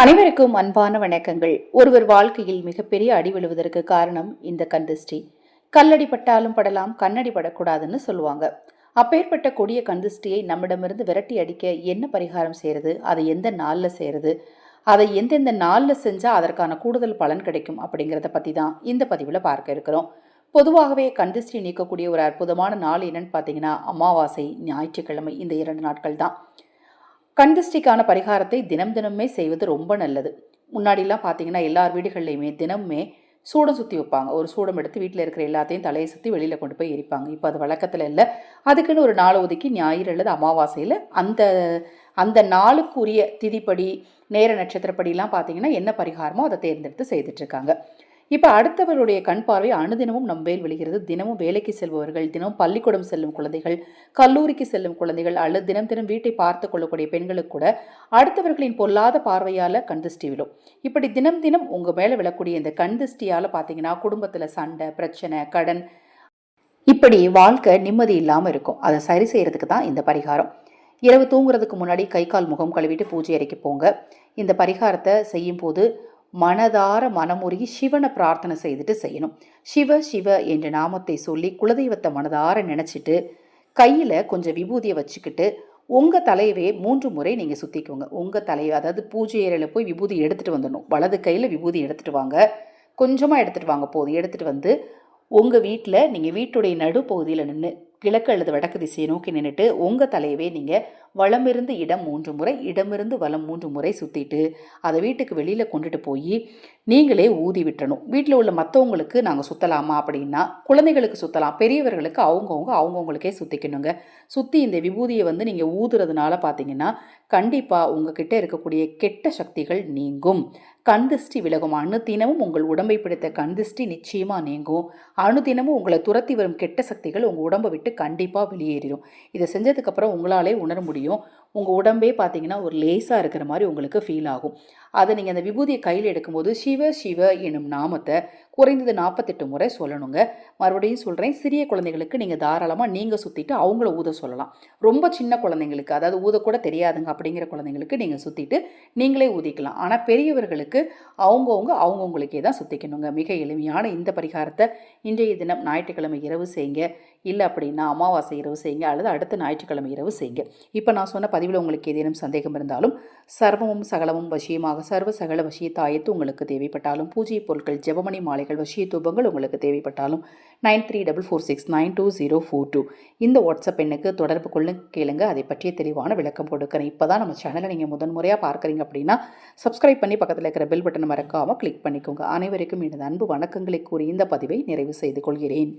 அனைவருக்கும் அன்பான வணக்கங்கள். ஒருவர் வாழ்க்கையில் மிகப்பெரிய அடி விழுவதற்கு காரணம் இந்த கந்திஷ்டி கல்லடி பட்டாலும் படலாம் கண்ணடி படக்கூடாதுன்னு சொல்லுவாங்க. அப்பேற்பட்ட கொடிய கந்திஷ்டியை நம்மிடமிருந்து விரட்டி அடிக்க என்ன பரிகாரம் செய்கிறது அதை எந்த நாளில் செய்யறது? அதை எந்தெந்த நாளில் செஞ்சால் அதற்கான கூடுதல் பலன் கிடைக்கும் அப்படிங்கிறத பற்றி தான் இந்த பதிவில் பார்க்க இருக்கிறோம். பொதுவாகவே கந்திஷ்டி நீக்கக்கூடிய ஒரு அற்புதமான நாள் என்னன்னு பார்த்தீங்கன்னா அமாவாசை ஞாயிற்றுக்கிழமை இந்த இரண்டு நாட்கள் தான். கண்திஷ்டிக்கான பரிகாரத்தை தினம் தினமே செய்வது ரொம்ப நல்லது. முன்னாடிலாம் பார்த்தீங்கன்னா எல்லார் வீடுகள்லையுமே தினமுமே சூடம் சுற்றி வைப்பாங்க. ஒரு சூடம் எடுத்து வீட்டில் இருக்கிற எல்லாத்தையும் தலையை சுற்றி வெளியில் கொண்டு போய் எரிப்பாங்க. இப்போ அது வழக்கத்தில் இல்லை. அதுக்குன்னு ஒரு நாள் ஒதுக்கி ஞாயிறு அல்லது அமாவாசையில் அந்த அந்த நாளுக்குரிய திதிப்படி நேர நட்சத்திரப்படிலாம் பார்த்தீங்கன்னா என்ன பரிகாரமோ அதை தேர்ந்தெடுத்து செய்துட்ருக்காங்க இப்போ அடுத்தவருடைய கண் பார்வை அனுதினமும் நம் மேல் விழுகிறது. தினமும் வேலைக்கு செல்பவர்கள் தினமும் பள்ளிக்கூடம் செல்லும் குழந்தைகள் கல்லூரிக்கு செல்லும் குழந்தைகள் அல்லது தினம் தினம் வீட்டை பார்த்து கொள்ளக்கூடிய பெண்களுக்கு கூட அடுத்தவர்களின் பொல்லாத பார்வையால் கண் திருஷ்டி விழும். இப்படி தினம் தினம் உங்கள் மேலே விழக்கூடிய இந்த கண் திருஷ்டியால் பார்த்தீங்கன்னா குடும்பத்தில் சண்டை பிரச்சனை கடன் இப்படி வாழ்க்கை நிம்மதி இல்லாமல் இருக்கும். அதை சரி செய்கிறதுக்கு தான் இந்த பரிகாரம். இரவு தூங்குறதுக்கு முன்னாடி கை கால் முகம் கழுவிட்டு பூஜை அறைக்கு போங்க. இந்த பரிகாரத்தை செய்யும் போது மனதார மனமுருகி சிவனை பிரார்த்தனை செய்துட்டு செய்யணும். சிவ சிவ என்ற நாமத்தை சொல்லி குலதெய்வத்தை மனதார நினச்சிட்டு கையில் கொஞ்சம் விபூதியை வச்சுக்கிட்டு உங்கள் தலையவே மூன்று முறை நீங்கள் சுற்றிக்கோங்க உங்கள் தலையை அதாவது பூஜை ஏரியில் போய் விபூதி எடுத்துகிட்டு வந்துடணும். வலது கையில் விபூதி எடுத்துகிட்டு வாங்க. கொஞ்சமாக எடுத்துகிட்டு வாங்க போதும். எடுத்துகிட்டு வந்து உங்கள் வீட்டில் நீங்கள் வீட்டுடைய நடுப்பகுதியில் நின்று கிழக்கு அல்லது வடக்கு திசையை நோக்கி நின்றுட்டு உங்கள் தலையவே நீங்கள் வளமிருந்து இடம் மூன்று முறை இடமிருந்து வலம் மூன்று முறை சுற்றிட்டு அதை வீட்டுக்கு வெளியில் கொண்டுட்டு போய் நீங்களே ஊதி விட்டணும் வீட்டில் உள்ள மற்றவங்களுக்கு நாங்கள் சுற்றலாமா அப்படின்னா குழந்தைகளுக்கு சுற்றலாம் பெரியவர்களுக்கு அவங்கவுங்க அவங்கவுங்களுக்கே சுற்றிக்கணுங்க சுற்றி இந்த விபூதியை வந்து நீங்கள் ஊதுறதுனால பார்த்தீங்கன்னா கண்டிப்பாக உங்ககிட்ட இருக்கக்கூடிய கெட்ட சக்திகள் நீங்கும். கண்திஷ்டி விலகும். அணுதினமும் உங்கள் உடம்பை பிடித்த கண்திஷ்டி நிச்சயமாக நீங்கும். அணுதினமும் உங்களை துரத்தி வரும் கெட்ட சக்திகள் உங்கள் உடம்பை விட்டு கண்டிப்பாக வெளியேறிடும் இதை செஞ்சதுக்கப்புறம் உங்களாலே உணர முடியும். உங்கள் உடம்பே பார்த்தீங்கன்னா ஒரு லேசாக இருக்கிற மாதிரி உங்களுக்கு ஃபீல் ஆகும். அதை நீங்கள் அந்த விபூதியை கையில் எடுக்கும்போது சிவ சிவ எனும் நாமத்தை குறைந்தது நாற்பத்தெட்டு முறை சொல்லணுங்க. மறுபடியும் சொல்கிறேன் சிறிய குழந்தைகளுக்கு நீங்கள் தாராளமாக நீங்கள் சுற்றிட்டு அவங்கள ஊத சொல்லலாம். ரொம்ப சின்ன குழந்தைங்களுக்கு அதாவது ஊதக்கூட தெரியாதுங்க அப்படிங்கிற குழந்தைங்களுக்கு நீங்கள் சுற்றிட்டு நீங்களே ஊதிக்கலாம். ஆனால் பெரியவர்களுக்கு அவங்கவுங்க அவங்கவுங்களுக்கே தான் சுற்றிக்கணுங்க மிக எளிமையான இந்த பரிகாரத்தை இன்றைய தினம் ஞாயிற்றுக்கிழமை இரவு செய்யுங்க. இல்லை அப்படின்னா அமாவாசை இரவு செய்யுங்க அல்லது அடுத்த ஞாயிற்றுக்கிழமை இரவு செய்யுங்க. இப்போ நான் சொன்ன பதிவில் உங்களுக்கு ஏதேனும் சந்தேகம் இருந்தாலும் சர்வமும் சகலமும் வசியமாக சர்வ சகல வசிய தாயத்து உங்களுக்கு தேவைப்பட்டாலும் பூஜை பொருட்கள் ஜெபமணி மாலைகள் வசிய தூபங்கள் உங்களுக்கு தேவைப்பட்டாலும் nine three double four six nine two zero four two. இந்த வாட்ஸ்அப் எண்ணுக்கு தொடர்பு கொள்ளுங்க கேளுங்க. அதை பற்றிய தெளிவான விளக்கம் கொடுக்குறேன். இப்போ தான் நம்ம சேனலை நீங்கள் முதன் முறையாக பார்க்குறீங்க அப்படின்னா சப்ஸ்கிரைப் பண்ணி பக்கத்தில் இருக்கிற பெல் பட்டனை மறக்காமல் கிளிக் பண்ணிக்கோங்க. அனைவருக்கும் எனது அன்பு வணக்கங்களை கூறி இந்த பதிவை நிறைவு செய்து கொள்கிறேன்.